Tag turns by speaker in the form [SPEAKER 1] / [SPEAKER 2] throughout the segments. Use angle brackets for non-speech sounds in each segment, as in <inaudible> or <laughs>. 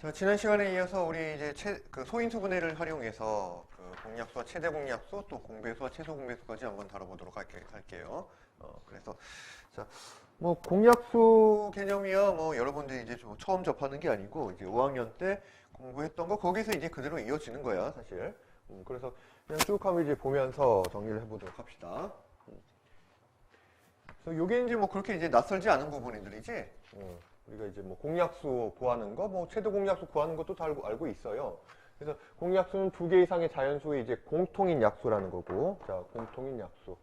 [SPEAKER 1] 자, 지난 시간에 이어서 우리 이제 최, 그 소인수 분해를 활용해서 그 공약수와 최대 공약수 또 공배수와 최소 공배수까지 한번 다뤄보도록 할게, 할게요. 어, 그래서 자, 뭐 공약수 개념이야 뭐 여러분들이 이제 좀 처음 접하는 게 아니고 이제 5학년 때 공부했던 거 거기서 이제 그대로 이어지는 거야 사실. 음, 그래서 그냥 쭉 한번 이제 보면서 정리를 해보도록 합시다. 음. 그래서 요게 이제 뭐 그렇게 이제 낯설지 않은 부분들이지. 음, 우리가 이제 뭐 공약수 구하는 거, 뭐 최대 공약수 구하는 것도 다 알고, 알고 있어요. 그래서 공약수는 두 개 이상의 자연수의 이제 공통인 약수라는 거고, 자 공통인 약수.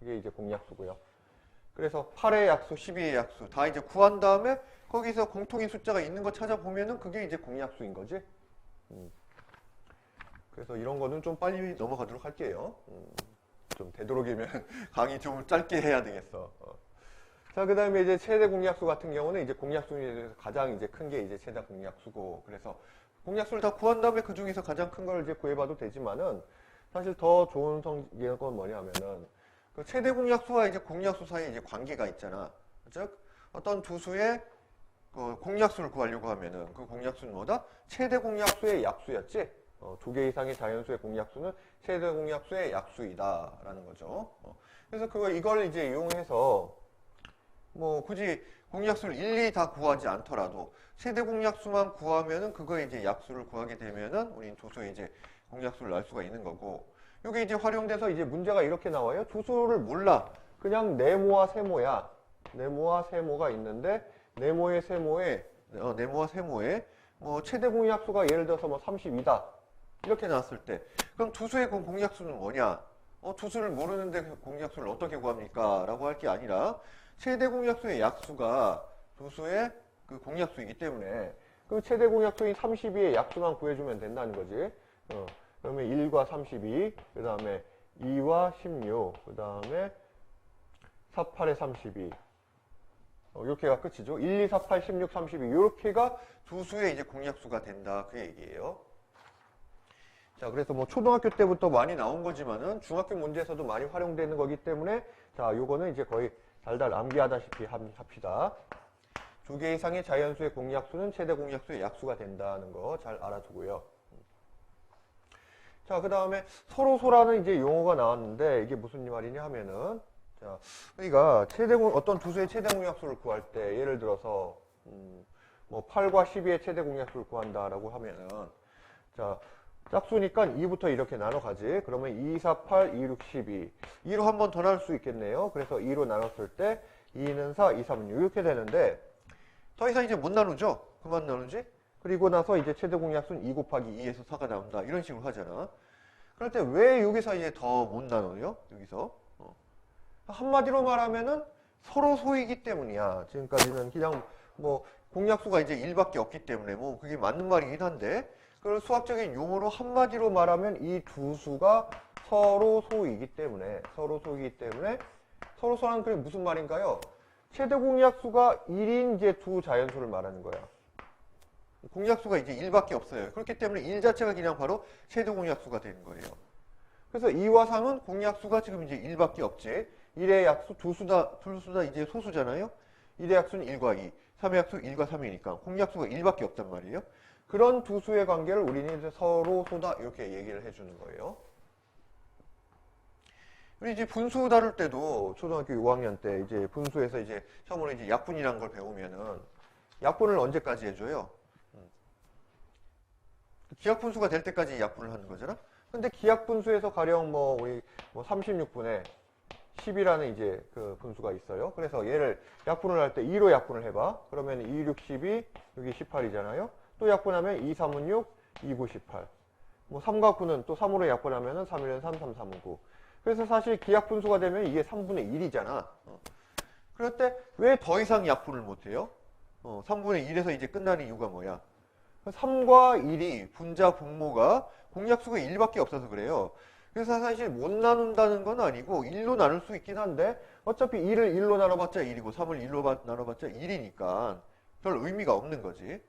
[SPEAKER 1] 이게 이제 공약수고요. 그래서 8의 약수, 12의 약수 다 이제 구한 다음에 거기서 공통인 숫자가 있는 거 찾아보면은 그게 이제 공약수인 거지. 음. 그래서 이런 거는 좀 빨리 넘어가도록 할게요. 음. 좀 되도록이면 <laughs> 강의 좀 짧게 해야 되겠어. 어. 자, 그 다음에 이제 최대 공약수 같은 경우는 이제 공약수 중에서 가장 이제 큰 게 이제 최대 공약수고, 그래서 공약수를 다 구한 다음에 그 중에서 가장 큰 걸 이제 구해봐도 되지만은 사실 더 좋은 성격은 뭐냐면은 그 최대 공약수와 이제 공약수 사이에 이제 관계가 있잖아. 즉, 어떤 두 수의 그 공약수를 구하려고 하면은 그 공약수는 뭐다? 최대 공약수의 약수였지? 어, 두개 이상의 자연수의 공약수는 최대 공약수의 약수이다라는 거죠. 어, 그래서 그거 이걸 이제 이용해서 뭐 굳이 공약수를 일일이 다 구하지 않더라도 최대 공약수만 구하면은 그거 이제 약수를 구하게 되면은 우린 조수에 이제 공약수를 낼 수가 있는 거고 이게 이제 활용돼서 이제 문제가 이렇게 나와요. 조수를 몰라. 그냥 네모와 세모야. 네모와 세모가 있는데 네모의 세모에 어, 네모와 세모에 뭐 최대 공약수가 예를 들어서 뭐 32다. 이렇게 나왔을 때 그럼 두수의 그 공약수는 뭐냐? 어, 두수를 모르는데 그 공약수를 어떻게 구합니까? 라고 할 게 아니라 최대 공약수의 약수가 두수의 그 공약수이기 때문에 그 최대 공약수인 32의 약수만 구해주면 된다는 거지. 어, 그러면 1과 32, 그 다음에 2와 16, 그 다음에 48에 32. 어, 이렇게가 끝이죠. 1, 2, 4, 8, 16, 32. 이렇게가 두 수의 이제 공약수가 된다. 그 얘기예요. 자, 그래서 뭐 초등학교 때부터 많이 나온 거지만은 중학교 문제에서도 많이 활용되는 거기 때문에 자, 요거는 이제 거의 달달 암기하다시피 함- 합시다. 두 개 이상의 자연수의 공약수는 최대 공약수의 약수가 된다는 거 잘 알아두고요. 자, 그 다음에 서로소라는 이제 용어가 나왔는데 이게 무슨 말이냐 하면은 자, 우리가 최대 공 어떤 두 수의 최대 공약수를 구할 때 예를 들어서 음, 뭐 8과 12의 최대 공약수를 구한다라고 하면은 자, 짝수니까 2부터 이렇게 나눠 가지. 그러면 2, 4, 8, 2, 6, 12. 2로 한 번 더 나눌 수 있겠네요. 그래서 2로 나눴을 때 2는 4, 2, 3은 6 이렇게 되는데 더 이상 이제 못 나누죠? 그만 나누지? 그리고 나서 이제 최대 공약수는 2 곱하기 2에서 4가 나온다. 이런 식으로 하잖아. 그럴 때 왜 여기서 이제 더 못 나눠요? 여기서. 어. 한마디로 말하면은 서로 소이기 때문이야. 지금까지는 그냥 뭐 공약수가 이제 1밖에 없기 때문에 뭐 그게 맞는 말이긴 한데 그걸 수학적인 용어로 한마디로 말하면 이 두 수가 서로 소이기 때문에 서로 소이기 때문에 서로 소라는 그게 무슨 말인가요? 최대 공약수가 1인 이제 두 자연수를 말하는 거야. 공약수가 이제 1밖에 없어요. 그렇기 때문에 1 자체가 그냥 바로 최대 공약수가 되는 거예요. 그래서 2와 3은 공약수가 지금 이제 1밖에 없지. 1의 약수 두 수다, 둘 수다 이제 소수잖아요. 1의 약수는 1과 2, 3의 약수 1과 3이니까 공약수가 1밖에 없단 말이에요. 그런 두 수의 관계를 우리는 이제 서로 소다 이렇게 얘기를 해주는 거예요. 우리 이제 분수 다룰 때도 초등학교 6학년 때 이제 분수에서 이제 처음으로 이제 약분이라는 걸 배우면은 약분을 언제까지 해줘요? 음. 기하분수가 될 때까지 약분을 하는 거잖아? 근데 기하분수에서 가령 뭐 우리 뭐 36분의 10이라는 이제 그 분수가 있어요. 그래서 얘를 약분을 할 때 2로 약분을 해봐. 그러면 2, 6, 12, 여기 18이잖아요. 또 약분하면 2, 3은 6, 2, 9, 18. 뭐 3과 9는 또 3으로 약분하면 3, 1은 3, 3, 3은 9. 그래서 사실 기약분수가 되면 이게 3분의 1이잖아. 어. 그럴 때 왜 더 이상 약분을 못해요? 어, 3분의 1에서 이제 끝나는 이유가 뭐야? 3과 1이 분자 분모가 공약수가 1밖에 없어서 그래요. 그래서 사실 못 나눈다는 건 아니고 1로 나눌 수 있긴 한데 어차피 2를 1로 나눠봤자 1이고 3을 1로 바- 나눠봤자 1이니까 별 의미가 없는 거지.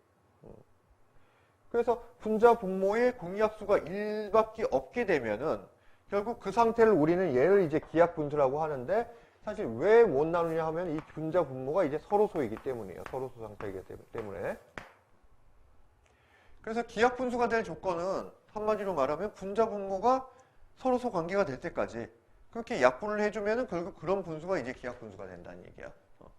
[SPEAKER 1] 어. 그래서 분자 분모의 공약수가 1밖에 없게 되면은 결국 그 상태를 우리는 얘를 이제 기약 분수라고 하는데 사실 왜 못 나누냐 하면 이 분자 분모가 이제 서로 소이기 때문이에요. 서로 소 상태이기 때문에. 그래서 기하 분수가 될 조건은 한마디로 말하면 분자 분모가 서로서 관계가 될 때까지 그렇게 약분을 해주면은 결국 그런 분수가 이제 기하 분수가 된다는 얘기야. 어.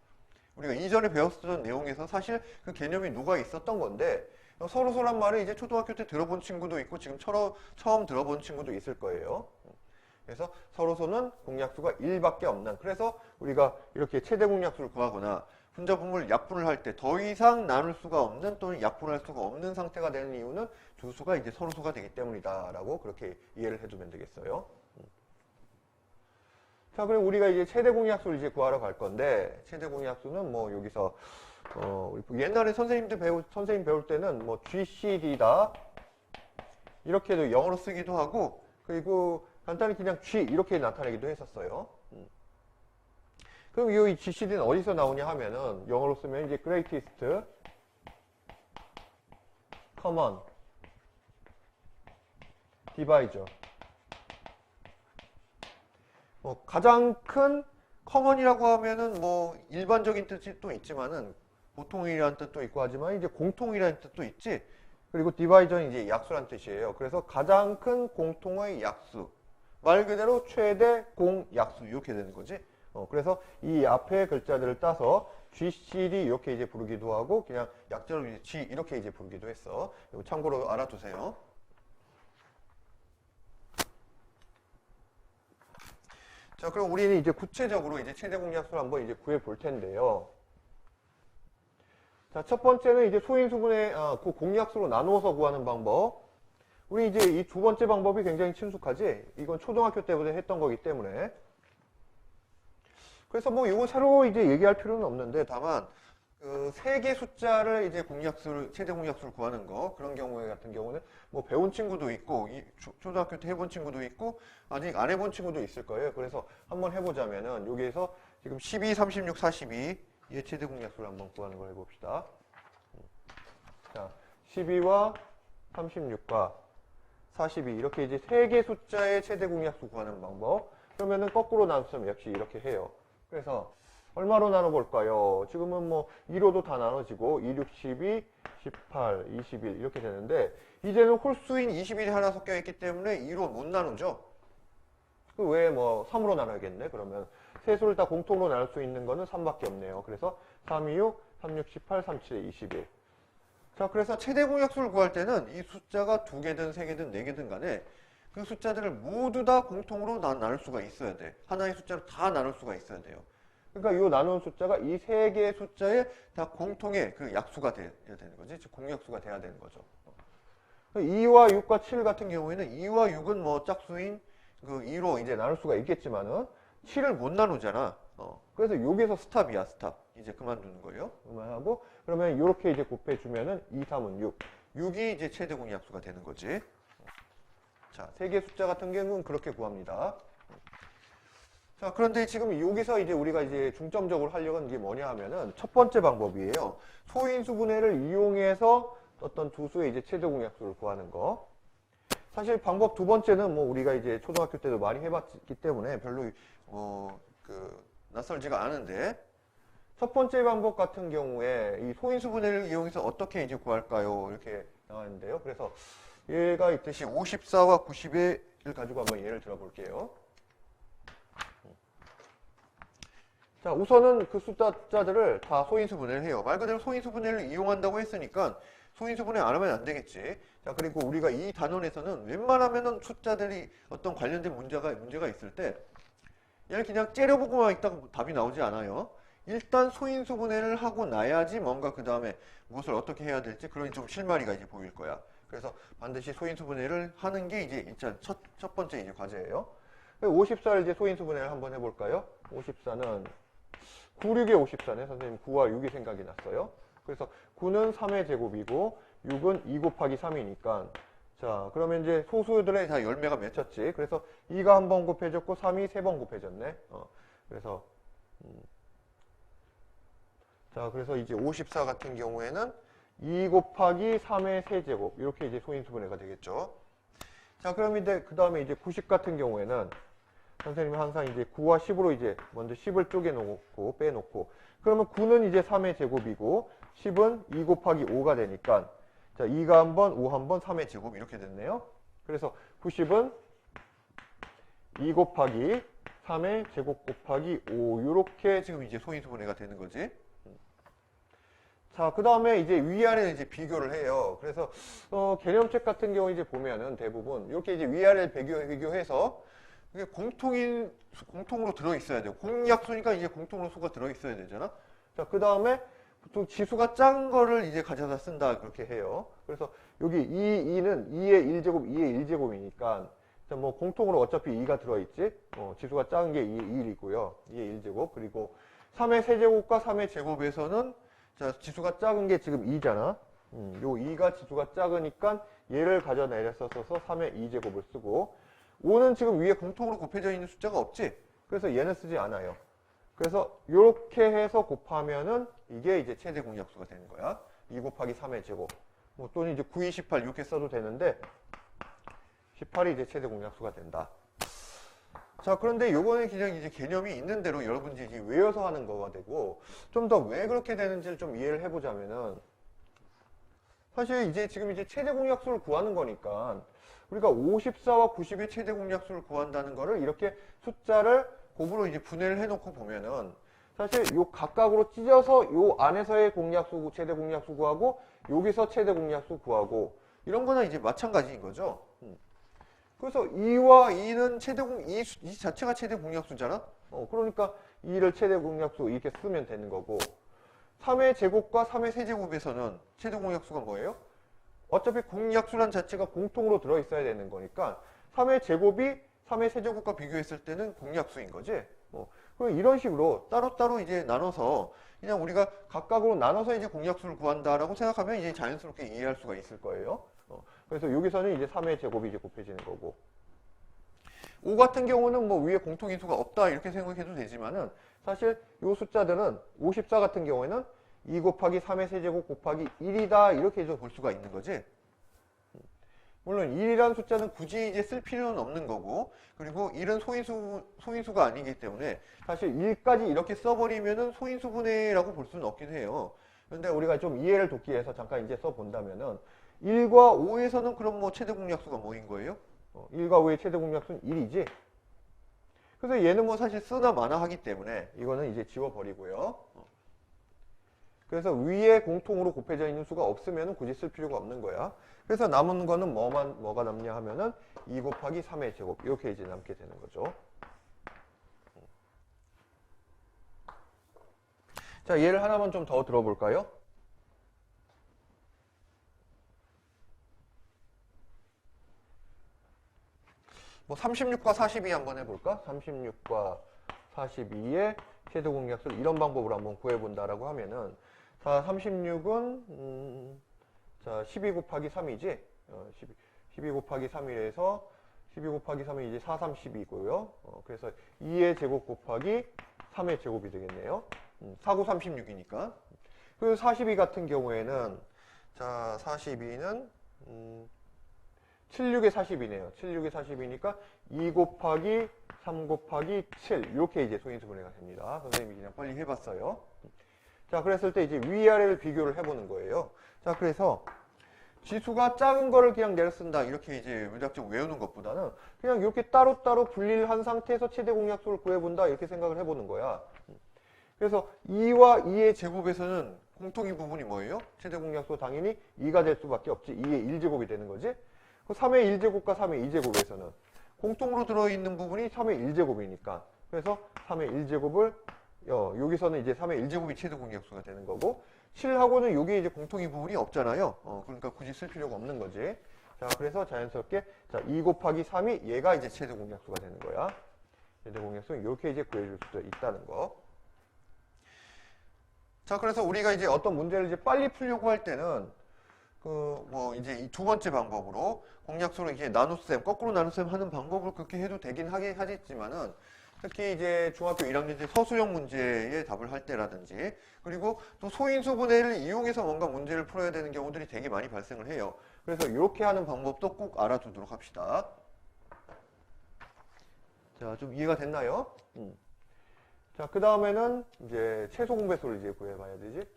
[SPEAKER 1] 우리가 이전에 배웠었던 내용에서 사실 그 개념이 녹아 있었던 건데 서로 서란 말을 이제 초등학교 때 들어본 친구도 있고 지금 처, 처음 들어본 친구도 있을 거예요. 그래서 서로서는 공약수가 1밖에 없는 그래서 우리가 이렇게 최대 공약수를 구하거나 분자 분모를 약분을 할 때 더 이상 나눌 수가 없는 또는 약분할 수가 없는 상태가 되는 이유는 두 수가 이제 서로 수가 되기 때문이다라고 그렇게 이해를 해두면 되겠어요. 자, 그럼 우리가 이제 최대 공약수를 이제 구하러 갈 건데 최대 공약수는 뭐 여기서 어, 옛날에 선생님들 배우 선생님 배울 때는 뭐 GCD다 이렇게도 영어로 쓰기도 하고 그리고 간단히 그냥 G 이렇게 나타내기도 했었어요. 음. 그럼 이 GCD는 어디서 나오냐 하면은 영어로 쓰면 이제 greatest common divisor 뭐 가장 큰 커먼이라고 하면은 뭐 일반적인 뜻이 또 있지만은 보통이라는 뜻도 있고 하지만 이제 공통이라는 뜻도 있지. 그리고 디바이저는 이제 약수란 뜻이에요. 그래서 가장 큰 공통의 약수. 말 그대로 최대 공약수 이렇게 되는 거지. 어, 그래서 이 앞에 글자들을 따서 GCD 이렇게 이제 부르기도 하고 그냥 약자로 이제 G 이렇게 이제 부르기도 했어. 참고로 알아두세요. 자, 그럼 우리는 이제 구체적으로 이제 최대 공약수를 한번 이제 구해 볼 텐데요. 자, 첫 번째는 이제 소인 수분의 아, 그 공약수로 나누어서 구하는 방법. 우리 이제 이 두 번째 방법이 굉장히 친숙하지? 이건 초등학교 때부터 했던 거기 때문에. 그래서 뭐 이거 새로 이제 얘기할 필요는 없는데 다만 그세개 숫자를 이제 공약수를 최대 공약수를 구하는 거 그런 경우에 같은 경우는 뭐 배운 친구도 있고 이 초- 초등학교 때 해본 친구도 있고 아직 안 해본 친구도 있을 거예요. 그래서 한번 해보자면은 여기에서 지금 12, 36, 42 의 최대 공약수를 한번 구하는 걸 해봅시다. 음. 자, 12와 36과 42 이렇게 이제 세 개 숫자의 최대 공약수 구하는 방법. 그러면은 거꾸로 나누면 역시 이렇게 해요. 그래서 얼마로 나눠볼까요? 지금은 뭐 2로도 다 나눠지고 2, 6, 12, 18, 21 이렇게 되는데 이제는 홀수인 21이 하나 섞여 있기 때문에 2로 못 나누죠. 그 외에 뭐 3으로 나눠야겠네. 그러면 세 수를 다 공통으로 나눌 수 있는 거는 3밖에 없네요. 그래서 3, 2, 6, 3, 6, 18, 3, 7, 21. 자, 그래서 최대 공약수를 구할 때는 이 숫자가 두 개든 세 개든 네 개든 간에 그 숫자들을 모두 다 공통으로 나, 나눌 수가 있어야 돼. 하나의 숫자로 다 나눌 수가 있어야 돼요. 그러니까 이 나누는 숫자가 이 세 개의 숫자에 다 공통의 그 약수가 돼야 되는 거지. 즉 공약수가 돼야 되는 거죠. 2와 6과 7 같은 경우에는 2와 6은 뭐 짝수인 그 2로 이제 나눌 수가 있겠지만은 7을 못 나누잖아. 어. 그래서 여기서 스탑이야, 스탑. 이제 그만두는 거예요. 그만하고 그러면 이렇게 이제 곱해주면은 2, 3은 6. 6이 이제 최대 공약수가 되는 거지. 자, 세 개 숫자 같은 경우는 그렇게 구합니다. 자, 그런데 지금 여기서 이제 우리가 이제 중점적으로 하려고 하는 게 뭐냐 하면은 첫 번째 방법이에요. 소인수 분해를 이용해서 어떤 두 수의 이제 최대 공약수를 구하는 거. 사실 방법 두 번째는 뭐 우리가 이제 초등학교 때도 많이 해봤기 때문에 별로 어 그 낯설지가 않은데 첫 번째 방법 같은 경우에 이 소인수 분해를 이용해서 어떻게 이제 구할까요? 이렇게 나왔는데요. 그래서 얘가 있듯이 54와 91을 가지고 한번 예를 들어볼게요. 자, 우선은 그 숫자들을 다 소인수 분해를 해요. 말 그대로 소인수 분해를 이용한다고 했으니까 소인수 분해 안 하면 안 되겠지. 자, 그리고 우리가 이 단원에서는 웬만하면은 숫자들이 어떤 관련된 문제가, 문제가 있을 때 얘를 그냥 째려보고만 있다가 답이 나오지 않아요. 일단 소인수 분해를 하고 나야지 뭔가 그 다음에 무엇을 어떻게 해야 될지 그런 좀 실마리가 이제 보일 거야. 그래서 반드시 소인수 분해를 하는 게 이제 일단 첫, 첫 번째 이제 과제예요. 54를 이제 소인수 분해를 한번 해볼까요? 54는 9, 6의 54네. 선생님 9와 6이 생각이 났어요. 그래서 9는 3의 제곱이고 6은 2 곱하기 3이니까 자 그러면 이제 소수들의 다 열매가 맺혔지. 그래서 2가 한 번 곱해졌고 3이 세 번 곱해졌네. 어, 그래서 음. 자 그래서 이제 54 같은 경우에는 2 곱하기 3의 세제곱 이렇게 이제 소인수분해가 되겠죠. 자 그럼 이제 그 다음에 이제 90 같은 경우에는 선생님이 항상 이제 9와 10으로 이제 먼저 10을 쪼개 놓고 빼놓고 그러면 9는 이제 3의 제곱이고 10은 2 곱하기 5가 되니까 자, 2가 한 번, 5 한 번, 3의 제곱 이렇게 됐네요. 그래서 90은 2 곱하기 3의 제곱 곱하기 5 이렇게 지금 이제 소인수분해가 되는 거지. 자, 그 다음에 이제 위아래 이제 비교를 해요. 그래서 어, 개념책 같은 경우 이제 보면은 대부분 이렇게 이제 위아래 비교, 비교 해서 이게 공통인 공통으로 들어 있어야 돼요. 공약수니까 이제 공통으로 수가 들어 있어야 되잖아. 자, 그 다음에 보통 지수가 작은 거를 이제 가져다 쓴다 그렇게 해요. 그래서 여기 2, 2는 2의 1제곱, 2의 1제곱이니까 뭐 공통으로 어차피 2가 들어있지. 어, 지수가 작은 게 2의 1이고요. 2의 1제곱. 그리고 3의 세제곱과 3의 제곱에서는 자, 지수가 작은 게 지금 2잖아. 음, 요 2가 지수가 작으니까 얘를 가져 내려서 써서 3의 2제곱을 쓰고 5는 지금 위에 공통으로 곱해져 있는 숫자가 없지. 그래서 얘는 쓰지 않아요. 그래서 이렇게 해서 곱하면은 이게 이제 최대 공약수가 되는 거야. 2 곱하기 3의 제곱. 뭐 또는 이제 9, 2, 18 이렇게 써도 되는데 18이 이제 최대 공약수가 된다. 자, 그런데 요거는 그냥 이제 개념이 있는 대로 여러분들이 외워서 하는 거가 되고 좀 더 왜 그렇게 되는지를 좀 이해를 해보자면은 사실 이제 지금 이제 최대 공약수를 구하는 거니까 우리가 54와 90의 최대 공약수를 구한다는 거를 이렇게 숫자를 곱으로 이제 분해를 해놓고 보면은 사실 요 각각으로 찢어서 요 안에서의 공약수 최대 공약수 구하고 여기서 최대 공약수 구하고 이런 거는 이제 마찬가지인 거죠. 음. 그래서 2와 2는 최대 공, 2, 이 자체가 최대 공약수잖아? 어, 그러니까 2를 최대 공약수 이렇게 쓰면 되는 거고 3의 제곱과 3의 세제곱에서는 최대 공약수가 뭐예요? 어차피 공약수란 자체가 공통으로 들어있어야 되는 거니까 3의 제곱이 3의 세제곱과 비교했을 때는 공약수인 거지. 뭐 그럼 이런 식으로 따로따로 이제 나눠서 그냥 우리가 각각으로 나눠서 이제 공약수를 구한다라고 생각하면 이제 자연스럽게 이해할 수가 있을 거예요. 어, 그래서 여기서는 이제 3의 제곱이 이제 곱해지는 거고 5 같은 경우는 뭐 위에 공통인수가 없다 이렇게 생각해도 되지만은 사실 요 숫자들은 54 같은 경우에는 2 곱하기 3의 세제곱 곱하기 1이다 이렇게 해서 볼 수가 있는 거지. 물론 1이라는 숫자는 굳이 이제 쓸 필요는 없는 거고 그리고 1은 소인수, 소인수가 아니기 때문에 사실 1까지 이렇게 써버리면은 소인수분해라고 볼 수는 없긴 해요. 그런데 우리가 좀 이해를 돕기 위해서 잠깐 이제 써본다면은 1과 5에서는 그럼 뭐 최대 공약수가 뭐인 거예요? 어, 1과 5의 최대 공약수는 1이지. 그래서 얘는 뭐 사실 쓰나 마나 하기 때문에 이거는 이제 지워버리고요. 어. 그래서 위에 공통으로 곱해져 있는 수가 없으면 굳이 쓸 필요가 없는 거야. 그래서 남은 거는 뭐만, 뭐가 남냐 하면은 2 곱하기 3의 제곱. 이렇게 이제 남게 되는 거죠. 자, 얘를 하나만 좀 더 들어볼까요? 뭐 36과 42 한번 해볼까? 36과 42의 최대 공약수를 이런 방법으로 한번 구해본다라고 하면은 자 36은 음, 자12 곱하기 3이지? 어, 12, 12 곱하기 3이라서 12 곱하기 3이 이제 4, 3, 12고요. 어, 그래서 2의 제곱 곱하기 3의 제곱이 되겠네요. 음, 4, 9, 36이니까. 그리고 42 같은 경우에는 자 42는 음, 76의 40이네요. 76의 40이니까 2 곱하기 3 곱하기 7 이렇게 이제 소인수 분해가 됩니다. 선생님이 그냥 빨리 해봤어요. 자, 그랬을 때 이제 위아래를 비교를 해보는 거예요. 자, 그래서 지수가 작은 거를 그냥 내려 쓴다 이렇게 이제 문학적 외우는 것보다는 그냥 이렇게 따로따로 분리를 한 상태에서 최대 공약수를 구해본다 이렇게 생각을 해보는 거야. 그래서 2와 2의 제곱에서는 공통인 부분이 뭐예요? 최대 공약수 당연히 2가 될 수밖에 없지. 2의 1제곱이 되는 거지. 3의 1제곱과 3의 2제곱에서는 공통으로 들어있는 부분이 3의 1제곱이니까 그래서 3의 1제곱을 어, 여기서는 이제 3의 1제곱이 최대 공약수가 되는 거고 7하고는 여기 이제 공통인 부분이 없잖아요. 어, 그러니까 굳이 쓸 필요가 없는 거지. 자, 그래서 자연스럽게 자, 2 곱하기 3이 얘가 이제 최대 공약수가 되는 거야. 최대 공약수는 이렇게 이제 구해줄 수도 있다는 거. 자, 그래서 우리가 이제 어떤 문제를 이제 빨리 풀려고 할 때는 그 뭐 이제 이두 번째 방법으로 공약수를 이제 나눗셈 거꾸로 나눗셈 하는 방법을 그렇게 해도 되긴 하긴 하겠지만은 특히 이제 중학교 1학년 때 서술형 문제에 답을 할 때라든지 그리고 또 소인수 분해를 이용해서 뭔가 문제를 풀어야 되는 경우들이 되게 많이 발생을 해요. 그래서 이렇게 하는 방법도 꼭 알아두도록 합시다. 자, 좀 이해가 됐나요? 음. 자, 그 다음에는 이제 최소 공배수를 이제 구해봐야 되지.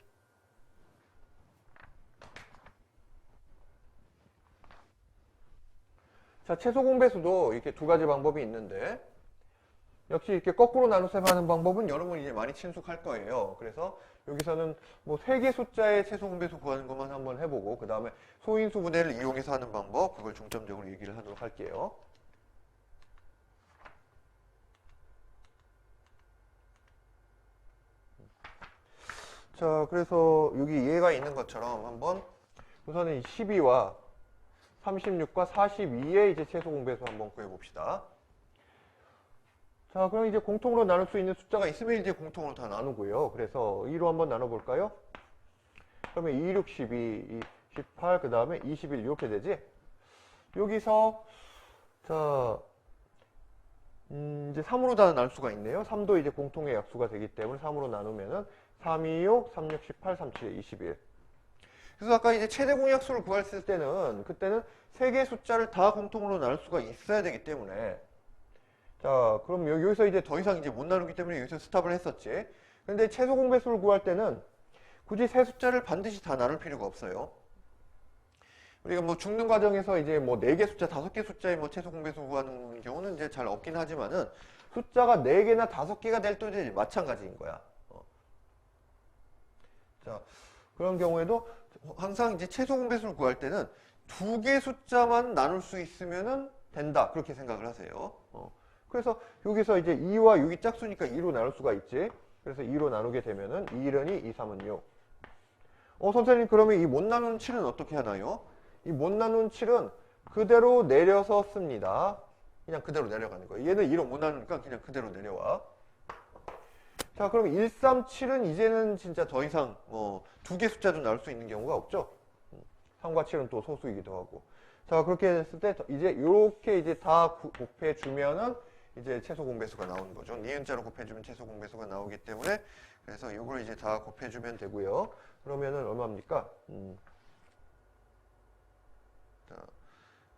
[SPEAKER 1] 자, 최소 공배수도 이렇게 두 가지 방법이 있는데, 역시 이렇게 거꾸로 나눗셈 하는 방법은 여러분 이제 많이 친숙할 거예요. 그래서 여기서는 뭐 세 개 숫자의 최소 공배수 구하는 것만 한번 해보고, 그 다음에 소인수 분해를 이용해서 하는 방법, 그걸 중점적으로 얘기를 하도록 할게요. 자, 그래서 여기 얘가 있는 것처럼 한번 우선은 12와 36과 42의 이제 최소 공배수 한번 구해봅시다. 자, 그럼 이제 공통으로 나눌 수 있는 숫자가 있으면 이제 공통으로 다 나누고요. 그래서 2로 한번 나눠볼까요? 그러면 2, 6, 12, 18, 그 다음에 21 이렇게 되지? 여기서 자, 음, 이제 3으로 다 나눌 수가 있네요. 3도 이제 공통의 약수가 되기 때문에 3으로 나누면은 3, 2, 6, 3, 6, 18, 3, 7, 21. 그래서 아까 이제 최대 공약수를 구했을 때는 그때는 세 개의 숫자를 다 공통으로 나눌 수가 있어야 되기 때문에 자 그럼 여- 여기서 이제 더 이상 이제 못 나누기 때문에 여기서 스탑을 했었지. 근데 최소 공배수를 구할 때는 굳이 세 숫자를 반드시 다 나눌 필요가 없어요. 우리가 뭐 죽는 과정에서 이제 뭐 네 개 숫자, 다섯 개 숫자의 뭐 최소 공배수 구하는 경우는 이제 잘 없긴 하지만은 숫자가 네 개나 다섯 개가 될 때도 마찬가지인 거야. 어. 자 그런 경우에도 항상 이제 최소 공배수를 구할 때는 두 개 숫자만 나눌 수 있으면은 된다 그렇게 생각을 하세요. 어. 그래서 여기서 이제 2와 6이 짝수니까 2로 나눌 수가 있지. 그래서 2로 나누게 되면은 2, 1은 2, 2, 3은 6. 어, 선생님, 그러면 이 못 나누는 7은 어떻게 하나요? 이 못 나누는 7은 그대로 내려서 씁니다. 그냥 그대로 내려가는 거예요. 얘는 2로 못 나누니까 그냥 그대로 내려와. 자, 그럼 1, 3, 7은 이제는 진짜 더 이상, 어, 두 개 숫자도 나올 수 있는 경우가 없죠? 3과 7은 또 소수이기도 하고. 자, 그렇게 했을 때, 이제 이렇게 이제 다 구- 곱해 주면은 이제 최소 공배수가 나오는 거죠. 니은자로 곱해 주면 최소 공배수가 나오기 때문에 그래서 이걸 이제 다 곱해 주면 되고요. 그러면은 얼마입니까? 음. 자,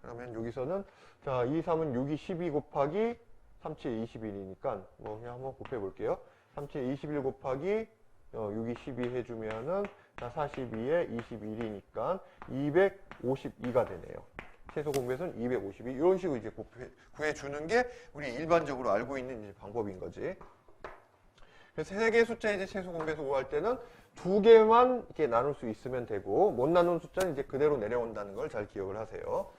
[SPEAKER 1] 그러면 여기서는 자, 2, 3은 6이 12 곱하기 3, 7, 21이니까 뭐 그냥 한번 곱해 볼게요. 3, 7, 21 곱하기 어, 6이 12 해주면은 자, 42에 21이니까 252가 되네요. 최소 공배수는 252. 이런 식으로 이제 구해주는 게 우리 일반적으로 알고 있는 방법인 거지. 그래서 세 개의 숫자 이제 최소 공배수 구할 때는 두 개만 이렇게 나눌 수 있으면 되고 못 나눈 숫자는 이제 그대로 내려온다는 걸 잘 기억을 하세요.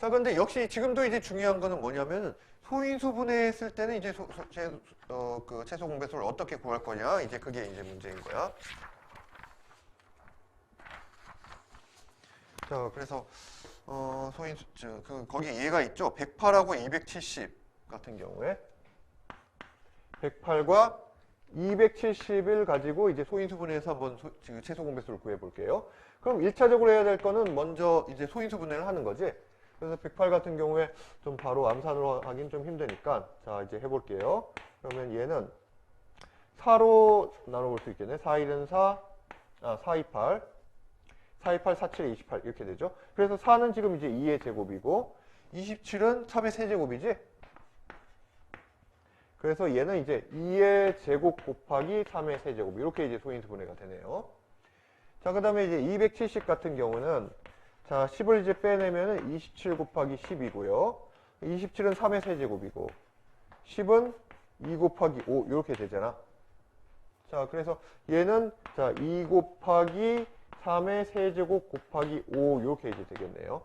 [SPEAKER 1] 자, 그런데 역시 지금도 이제 중요한 거는 뭐냐면 소인수 분해했을 때는 이제 소, 소- 제, 어, 그 최소 공배수를 어떻게 구할 거냐 이제 그게 이제 문제인 거야. 자, 그래서 어, 소인수 저, 그 거기 얘가 있죠. 108하고 270 같은 경우에 108과 270을 가지고 이제 소인수 분해해서 한번 소- 지금 최소 공배수를 구해 볼게요. 그럼 1차적으로 해야 될 거는 먼저 이제 소인수 분해를 하는 거지. 그래서 108 같은 경우에 좀 바로 암산으로 하긴 좀 힘드니까 자, 이제 해 볼게요. 그러면 얘는 4로 나눠 볼 수 있겠네. 4, 1은 4, 아, 4, 2, 8. 4, 2, 8, 4, 7, 28 이렇게 되죠. 그래서 4는 지금 이제 2의 제곱이고 27은 3의 세제곱이지. 그래서 얘는 이제 2의 제곱 곱하기 3의 세제곱 이렇게 이제 소인수 분해가 되네요. 자, 그 다음에 이제 270 같은 경우는 자, 10을 이제 빼내면 은 27 곱하기 10이고요. 27은 3의 세제곱이고 10은 2 곱하기 5 이렇게 되잖아. 자, 그래서 얘는 자, 2 곱하기 3의 세제곱 곱하기 5 이렇게 이제 되겠네요.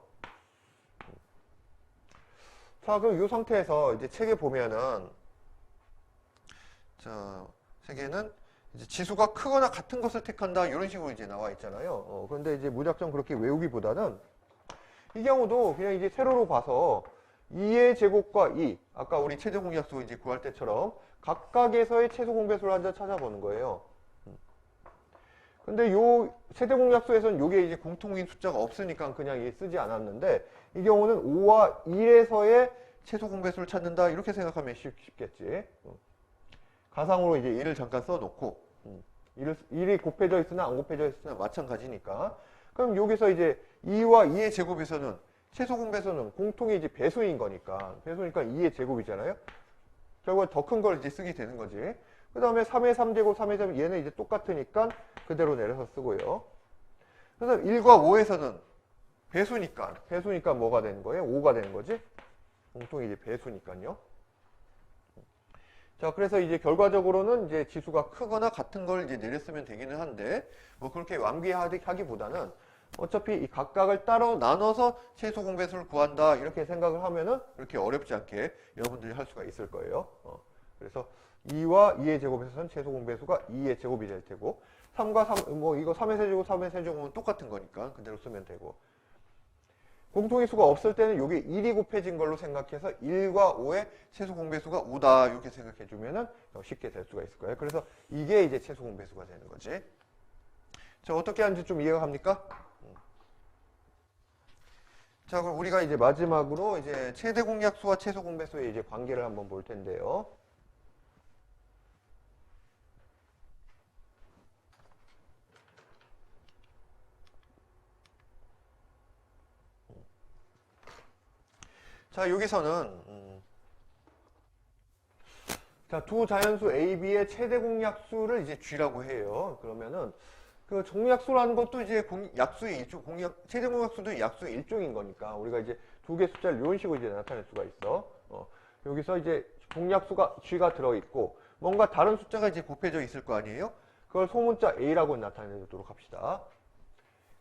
[SPEAKER 1] 자, 그럼 이 상태에서 이제 책에 보면은 자, 세계는 이제 지수가 크거나 같은 것을 택한다 이런 식으로 이제 나와 있잖아요. 어, 그런데 이제 무작정 그렇게 외우기보다는 이 경우도 그냥 이제 세로로 봐서 2의 제곱과 2 아까 우리 최대 공약수 이제 구할 때처럼 각각에서의 최소 공배수를 한자 찾아보는 거예요. 음. 근데 요 세대 공약수에서는 요게 이제 공통인 숫자가 없으니까 그냥 얘 쓰지 않았는데 이 경우는 5와 1에서의 최소 공배수를 찾는다 이렇게 생각하면 쉽, 쉽겠지. 어. 가상으로 이제 1을 잠깐 써놓고 음, 1을, 1이 곱해져 있으나 안 곱해져 있으나 마찬가지니까 그럼 여기서 이제 2와 2의 제곱에서는 최소 공배수는 공통의 이제 배수인 거니까 배수니까 2의 제곱이잖아요. 결국 더큰 걸 이제 쓰게 되는 거지. 그 다음에 3의 3제곱, 3의 3 얘는 이제 똑같으니까 그대로 내려서 쓰고요. 그래서 1과 5에서는 배수니까 배수니까 뭐가 되는 거예요? 5가 되는 거지? 공통이 이제 배수니까요. 자, 그래서 이제 결과적으로는 이제 지수가 크거나 같은 걸 이제 내렸으면 되기는 한데, 뭐 그렇게 완비하기보다는 어차피 이 각각을 따로 나눠서 최소 공배수를 구한다, 이렇게 생각을 하면은 그렇게 어렵지 않게 여러분들이 할 수가 있을 거예요. 어, 그래서 2와 2의 제곱에서는 최소 공배수가 2의 제곱이 될 테고, 3과 3, 뭐 이거 3의 세제곱, 3의 세제곱은 똑같은 거니까 그대로 쓰면 되고, 공통의 수가 없을 때는 이게 1이 곱해진 걸로 생각해서 1과 5의 최소 공배수가 5다 이렇게 생각해 주면은 쉽게 될 수가 있을 거예요. 그래서 이게 이제 최소 공배수가 되는 거지. 자, 어떻게 하는지 좀 이해가 갑니까? 음. 자, 그럼 우리가 이제 마지막으로 이제 최대 공약수와 최소 공배수의 이제 관계를 한번 볼 텐데요. 자, 여기서는 음, 자, 두 자연수 A, B의 최대 공약수를 이제 G라고 해요. 그러면은 그 정약수라는 것도 이제 공, 약수의 일종, 공약, 최대 공약수도 약수의 일종인 거니까 우리가 이제 두 개 숫자를 이런 식으로 이제 나타낼 수가 있어. 어, 여기서 이제 공약수가 G가 들어있고 뭔가 다른 숫자가 이제 곱해져 있을 거 아니에요? 그걸 소문자 A라고 나타내도록 합시다.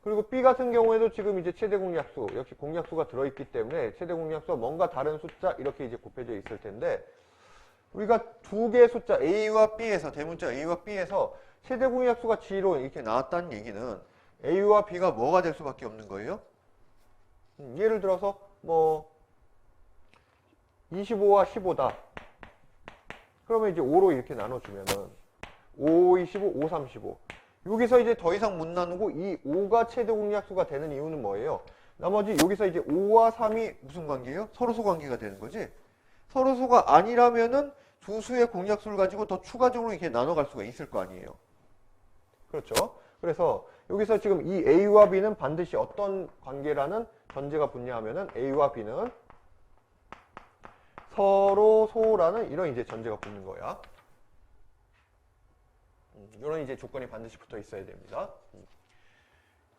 [SPEAKER 1] 그리고 B 같은 경우에도 지금 이제 최대 공약수, 역시 공약수가 들어있기 때문에 최대 공약수와 뭔가 다른 숫자 이렇게 이제 곱해져 있을 텐데 우리가 두 개의 숫자 A와 B에서 대문자 A와 B에서 최대 공약수가 G로 이렇게 나왔다는 얘기는 A와 B가 뭐가 될 수밖에 없는 거예요? 음, 예를 들어서 뭐 25와 15다. 그러면 이제 5로 이렇게 나눠주면은 5, 25, 5, 35. 여기서 이제 더 이상 못 나누고 이 5가 최대 공약수가 되는 이유는 뭐예요? 나머지 여기서 이제 5와 3이 무슨 관계예요? 서로소 관계가 되는 거지. 서로소가 아니라면은 두 수의 공약수를 가지고 더 추가적으로 이렇게 나눠갈 수가 있을 거 아니에요. 그렇죠? 그래서 여기서 지금 이 A와 B는 반드시 어떤 관계라는 전제가 붙냐 하면은 A와 B는 서로소라는 이런 이제 전제가 붙는 거야. 음, 이런 이제 조건이 반드시 붙어 있어야 됩니다. 음.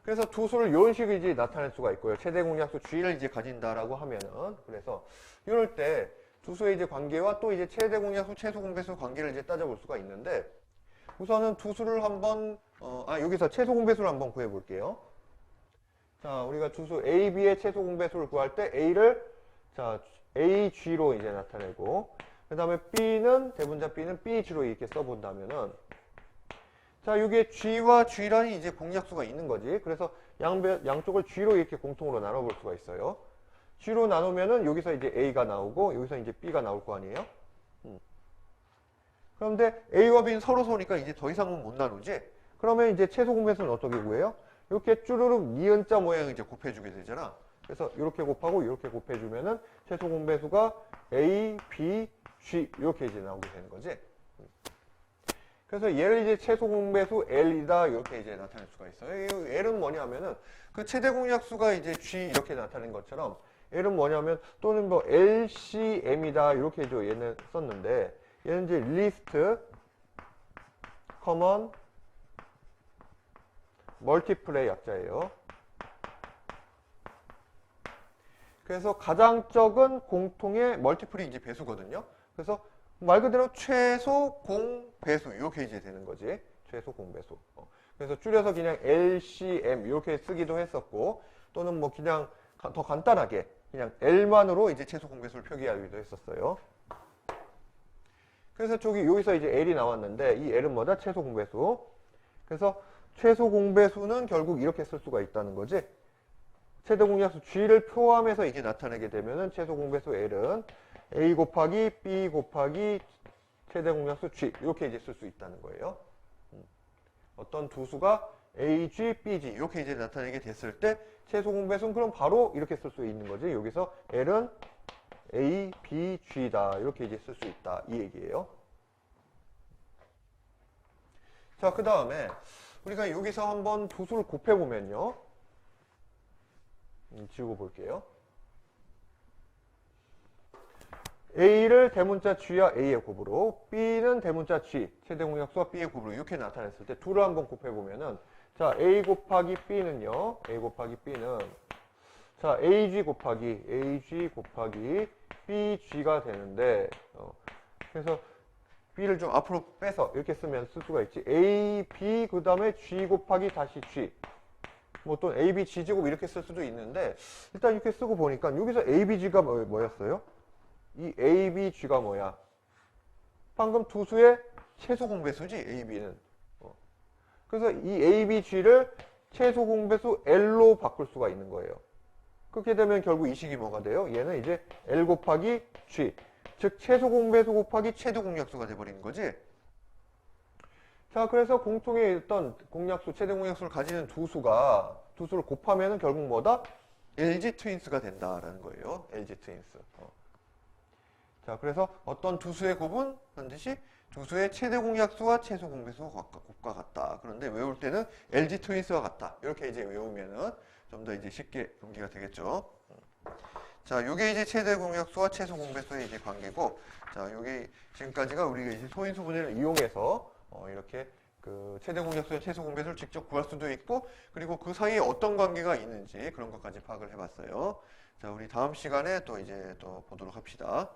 [SPEAKER 1] 그래서 두 수를 이런 식으로 이제 나타낼 수가 있고요. 최대 공약수 G를 이제 가진다라고 하면은 그래서 이럴 때 두 수의 이제 관계와 또 이제 최대 공약수, 최소 공배수 관계를 이제 따져볼 수가 있는데 우선은 두 수를 한번 어, 아 여기서 최소 공배수를 한번 구해 볼게요. 자, 우리가 두수 A, B의 최소 공배수를 구할 때 A를 자, AG로 이제 나타내고 그 다음에 B는 대분자 B는 BG로 이렇게 써 본다면은 자, 이게 G와 G라는 이제 공약수가 있는 거지. 그래서 양배, 양쪽을 G로 이렇게 공통으로 나눠볼 수가 있어요. G로 나누면은 여기서 이제 A가 나오고 여기서 이제 B가 나올 거 아니에요? 음. 그런데 A와 B는 서로 소니까 이제 더 이상은 못 나누지? 그러면 이제 최소 공배수는 어떻게 구해요? 이렇게 쭈루룩 니은자 모양을 이제 곱해주게 되잖아. 그래서 이렇게 곱하고 이렇게 곱해주면은 최소 공배수가 A, B, G 이렇게 이제 나오게 되는 거지. 그래서 얘를 이제 최소 공배수 L이다 이렇게 이제 나타낼 수가 있어요. 이 L은 뭐냐면은 그 최대 공약수가 이제 G 이렇게 나타낸 것처럼 L은 뭐냐면 또는 뭐 LCM이다 이렇게 이제 얘는 썼는데 얘는 이제 리스트 커먼 멀티플의 약자예요. 그래서 가장 적은 공통의 멀티플이 이제 배수거든요. 그래서 말 그대로 최소 공배수 이렇게 이제 되는 거지. 최소 공배수. 어. 그래서 줄여서 그냥 LCM 이렇게 쓰기도 했었고 또는 뭐 그냥 가- 더 간단하게 그냥 L만으로 이제 최소 공배수를 표기하기도 했었어요. 그래서 저기 여기서 이제 L이 나왔는데 이 L은 뭐다? 최소 공배수. 그래서 최소 공배수는 결국 이렇게 쓸 수가 있다는 거지. 최대 공약수 G를 포함해서 이게 나타내게 되면은 최소 공배수 L은 A 곱하기 B 곱하기 최대 공약수 G 이렇게 이제 쓸 수 있다는 거예요. 음. 어떤 두 수가 A, G, B, G 이렇게 이제 나타내게 됐을 때 최소 공배수는 그럼 바로 이렇게 쓸 수 있는 거지. 여기서 L은 A, B, G다 이렇게 이제 쓸 수 있다 이 얘기예요. 자, 그 다음에 우리가 여기서 한번 두 수를 곱해 보면요. 음, 지우고 볼게요. A를 대문자 G와 A의 곱으로 B는 대문자 G, 최대 공약수와 B의 곱으로 이렇게 나타냈을 때 둘을 한번 곱해 보면은 자 A 곱하기 B는요. A 곱하기 B는 자, AG 곱하기 AG 곱하기 BG가 되는데 어, 그래서 B를 좀 앞으로 빼서 이렇게 쓰면 쓸 수가 있지. A, B 그 다음에 G 곱하기 다시 G. 뭐또 A, B, G 제곱 이렇게 쓸 수도 있는데 일단 이렇게 쓰고 보니까 여기서 A, B, G가 뭐, 뭐였어요? 이 A, B, G가 뭐야? 방금 두 수의 최소 공배수지 A, B는. 어. 그래서 이 A, B, G를 최소 공배수 L로 바꿀 수가 있는 거예요. 그렇게 되면 결국 이 식이 뭐가 돼요? 얘는 이제 L 곱하기 G. 즉 최소 공배수 곱하기 최대 공약수가 돼버리는 거지. 자, 그래서 공통의 어떤 공약수, 최대 공약수를 가지는 두 수가 두 수를 곱하면은 결국 뭐다? LG 트윈스가 된다라는 거예요. LG 트윈스. 어. 자, 그래서 어떤 두 수의 곱은 반드시 두 수의 최대 공약수와 최소 공배수가 곱과- 같다. 그런데 외울 때는 LG 트윈스와 같다. 이렇게 이제 외우면은 좀 더 이제 쉽게 연기가 되겠죠. 자, 요게 이제 최대 공약수와 최소 공배수의 이제 관계고, 자, 요게 지금까지가 우리가 이제 소인수 분해를 이용해서 어, 이렇게 그 최대 공약수와 최소 공배수를 직접 구할 수도 있고, 그리고 그 사이에 어떤 관계가 있는지 그런 것까지 파악을 해봤어요. 자, 우리 다음 시간에 또 이제 또 보도록 합시다.